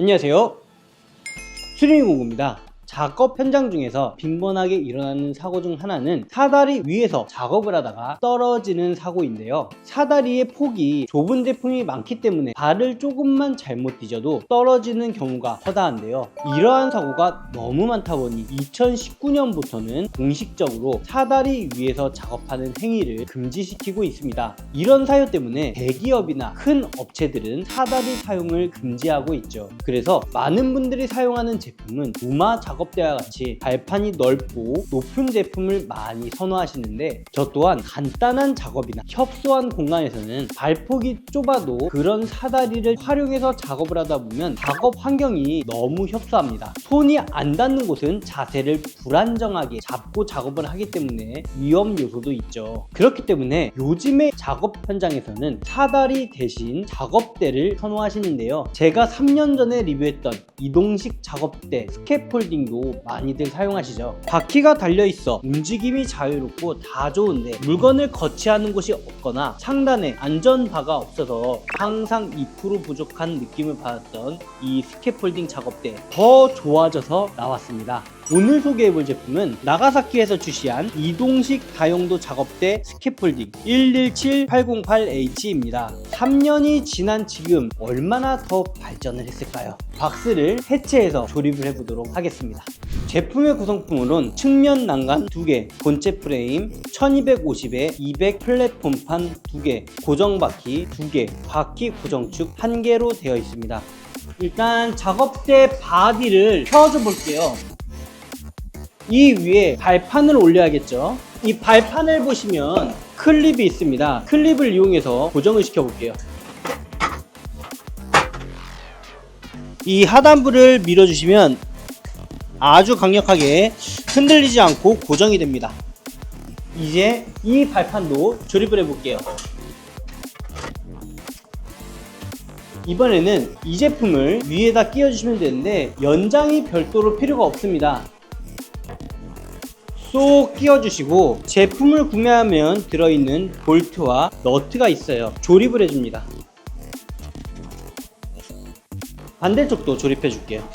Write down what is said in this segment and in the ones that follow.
안녕하세요. 수링공구입니다. 작업 현장 중에서 빈번하게 일어나는 사고 중 하나는 사다리 위에서 작업을 하다가 떨어지는 사고인데요. 사다리의 폭이 좁은 제품이 많기 때문에 발을 조금만 잘못 뒤져도 떨어지는 경우가 허다한데요. 이러한 사고가 너무 많다 보니 2019년부터는 공식적으로 사다리 위에서 작업하는 행위를 금지시키고 있습니다. 이런 사유 때문에 대기업이나 큰 업체들은 사다리 사용을 금지하고 있죠. 그래서 많은 분들이 사용하는 제품은 우마 작업 대와 같이 발판이 넓고 높은 제품을 많이 선호하시는데 저 또한 간단한 작업이나 협소한 공간에서는 발폭이 좁아도 그런 사다리를 활용해서 작업을 하다 보면 작업 환경이 너무 협소합니다. 손이 안 닿는 곳은 자세를 불안정하게 잡고 작업을 하기 때문에 위험 요소도 있죠. 그렇기 때문에 요즘의 작업 현장에서는 사다리 대신 작업대를 선호하시는데요. 제가 3년 전에 리뷰했던 이동식 작업대 스캐폴딩도 많이들 사용하시죠. 바퀴가 달려 있어 움직임이 자유롭고 다 좋은데 물건을 거치하는 곳이 없거나 상단에 안전바가 없어서 항상 2% 부족한 느낌을 받았던 이 스캐폴딩 작업대 더 좋아져서 나왔습니다. 오늘 소개해볼 제품은 나가사키에서 출시한 이동식 다용도 작업대 스캐폴딩 117808H입니다. 3년이 지난 지금 얼마나 더 발전을 했을까요? 박스를 해체해서 조립을 해보도록 하겠습니다. 제품의 구성품으로는 측면 난간 2개, 본체 프레임 1250에 200 플랫폼판 2개, 고정 바퀴 2개, 바퀴 고정축 1개로 되어 있습니다. 일단 작업대 바디를 펴줘 볼게요. 이 위에 발판을 올려야겠죠. 이 발판을 보시면 클립이 있습니다. 클립을 이용해서 고정을 시켜 볼게요. 이 하단부를 밀어주시면 아주 강력하게 흔들리지 않고 고정이 됩니다. 이제 이 발판도 조립을 해 볼게요. 이번에는 이 제품을 위에다 끼워주시면 되는데 연장이 별도로 필요가 없습니다. 쏙 끼워주시고 제품을 구매하면 들어있는 볼트와 너트가 있어요. 조립을 해줍니다. 반대쪽도 조립해 줄게요.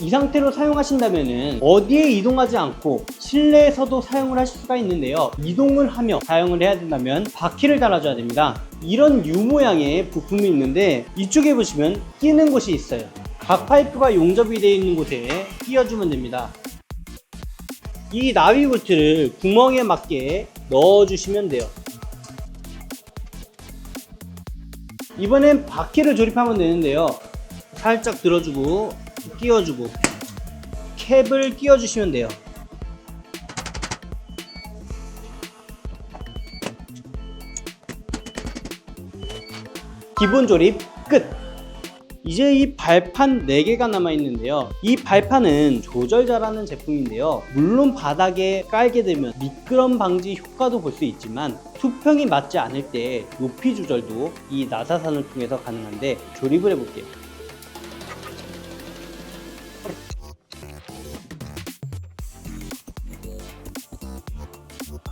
이 상태로 사용하신다면 어디에 이동하지 않고 실내에서도 사용을 하실 수가 있는데요. 이동을 하며 사용을 해야 된다면 바퀴를 달아줘야 됩니다. 이런 U 모양의 부품이 있는데 이쪽에 보시면 끼는 곳이 있어요. 각 파이프가 용접이 되어 있는 곳에 끼워주면 됩니다. 이 나위 볼트를 구멍에 맞게 넣어주시면 돼요. 이번엔 바퀴를 조립하면 되는데요. 살짝 들어주고 끼워주고 캡을 끼워주시면 돼요. 기본 조립 끝! 이제 이 발판 4개가 남아 있는데요. 이 발판은 조절 잘하는 제품인데요. 물론 바닥에 깔게 되면 미끄럼 방지 효과도 볼 수 있지만 수평이 맞지 않을 때 높이 조절도 이 나사선을 통해서 가능한데 조립을 해볼게요.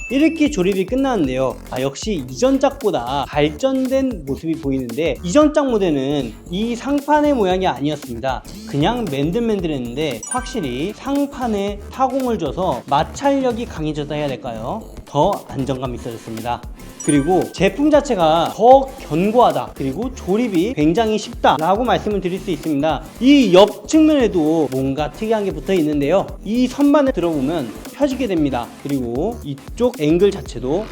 이렇게 조립이 끝나는데요. 아, 역시 이전 짝보다 발전된 모습이 보이는데 이전 짝 모델은 이 상판의 모양이 아니었습니다. 그냥 맨들맨들했는데 확실히 상판에 타공을 줘서 마찰력이 강해졌다 해야 될까요? 더 안정감이 있어졌습니다. 그리고 제품 자체가 더 견고하다. 그리고 조립이 굉장히 쉽다 라고 말씀을 드릴 수 있습니다. 이 옆 측면에도 뭔가 특이한 게 붙어 있는데요. 이 선반을 들어보면 펴지게 됩니다. 그리고 이쪽 앵글 자체도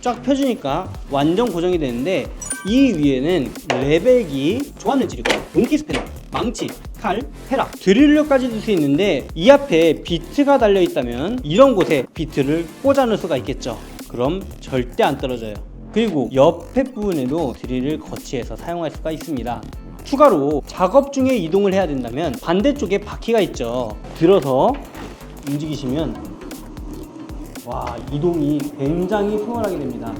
쫙 펴주니까 완전 고정이 되는데 이 위에는 레벨기 조안을 지르고 동키 스패너 망치 칼, 헤라, 드릴로까지 둘수 있는데 이 앞에 비트가 달려 있다면 이런 곳에 비트를 꽂아 놓을 수가 있겠죠 그럼 절대 안 떨어져요. 그리고 옆에 부분에도 드릴을 거치해서 사용할 수가 있습니다. 추가로 작업 중에 이동을 해야 된다면 반대쪽에 바퀴가 있죠. 들어서 움직이시면 와 이동이 굉장히 수월하게 됩니다.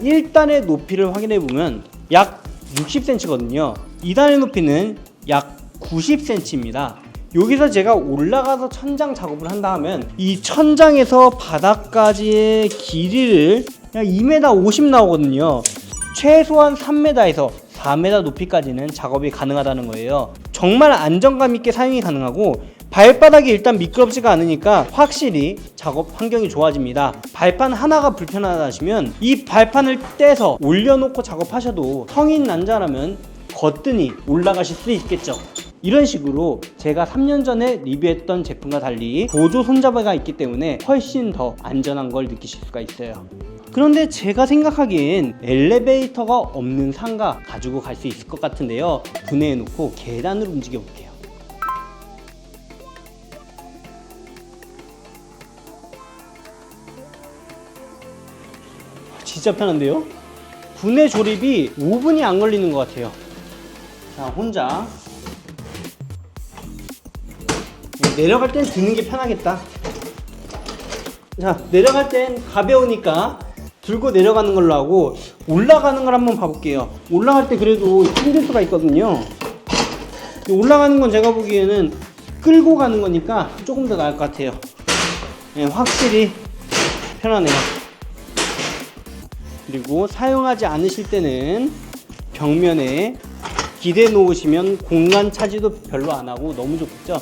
1단의 높이를 확인해 보면 약 60cm거든요. 2단의 높이는 약 90cm입니다. 여기서 제가 올라가서 천장 작업을 한다 하면 이 천장에서 바닥까지의 길이를 그냥 2m 50 나오거든요. 최소한 3m에서 4m 높이까지는 작업이 가능하다는 거예요. 정말 안정감 있게 사용이 가능하고 발바닥이 일단 미끄럽지가 않으니까 확실히 작업 환경이 좋아집니다. 발판 하나가 불편하다 하시면 이 발판을 떼서 올려놓고 작업하셔도 성인 남자라면 거뜬히 올라가실 수 있겠죠. 이런 식으로 제가 3년 전에 리뷰했던 제품과 달리 보조 손잡이가 있기 때문에 훨씬 더 안전한 걸 느끼실 수가 있어요. 그런데 제가 생각하기엔 엘리베이터가 없는 상가 가지고 갈 수 있을 것 같은데요. 분해해 놓고 계단으로 움직여 볼게요. 진짜 편한데요? 분해 조립이 5분이 안 걸리는 것 같아요. 자, 혼자. 내려갈 땐 드는 게 편하겠다. 자, 내려갈 땐 가벼우니까 들고 내려가는 걸로 하고 올라가는 걸 한번 봐볼게요. 올라갈 때 그래도 힘들 수가 있거든요. 올라가는 건 제가 보기에는 끌고 가는 거니까 조금 더 나을 것 같아요. 네, 확실히 편하네요. 그리고 사용하지 않으실 때는 벽면에 기대 놓으시면 공간 차지도 별로 안 하고 너무 좋겠죠.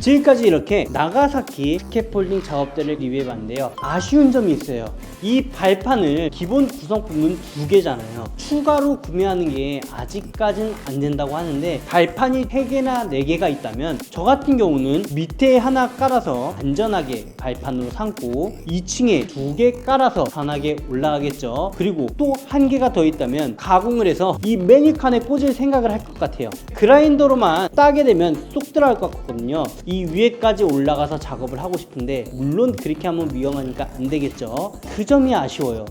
지금까지 이렇게 나가사키 스캐폴딩 작업대를 리뷰해 봤는데요. 아쉬운 점이 있어요. 이 발판을 기본 구성품은 두 개잖아요. 추가로 구매하는 게 아직까진 안 된다고 하는데 발판이 3개나 4개가 있다면 저 같은 경우는 밑에 하나 깔아서 안전하게 발판으로 삼고 2층에 두 개 깔아서 편하게 올라가겠죠. 그리고 또 한 개가 더 있다면 가공을 해서 이 메뉴칸에 꽂을 생각을 할 것 같아요. 그라인더로만 따게 되면 쏙 들어갈 것 같거든요. 이 위에까지 올라가서 작업을 하고 싶은데 물론 그렇게 하면 위험하니까 안 되겠죠. 그 점이 아쉬워요.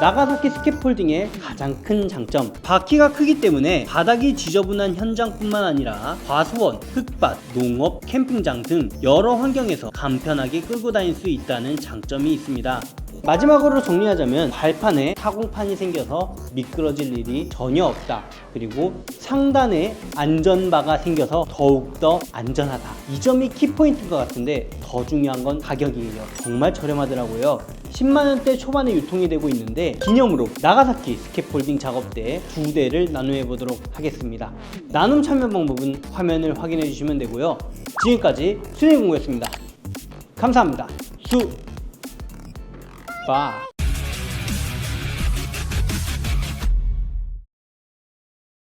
나가사키 스캐폴딩의 가장 큰 장점 바퀴가 크기 때문에 바닥이 지저분한 현장뿐만 아니라 과수원, 흙밭, 농업, 캠핑장 등 여러 환경에서 간편하게 끌고 다닐 수 있다는 장점이 있습니다. 마지막으로 정리하자면 발판에 타공판이 생겨서 미끄러질 일이 전혀 없다. 그리고 상단에 안전바가 생겨서 더욱더 안전하다. 이 점이 키포인트인 것 같은데 더 중요한 건 가격이에요. 정말 저렴하더라고요. 10만원대 초반에 유통이 되고 있는데 기념으로 나가사키 스캐폴딩 작업대 두 대를 나누어 보도록 하겠습니다. 나눔 참여 방법은 화면을 확인해 주시면 되고요. 지금까지 수행공구였습니다. 감사합니다. 수 빠.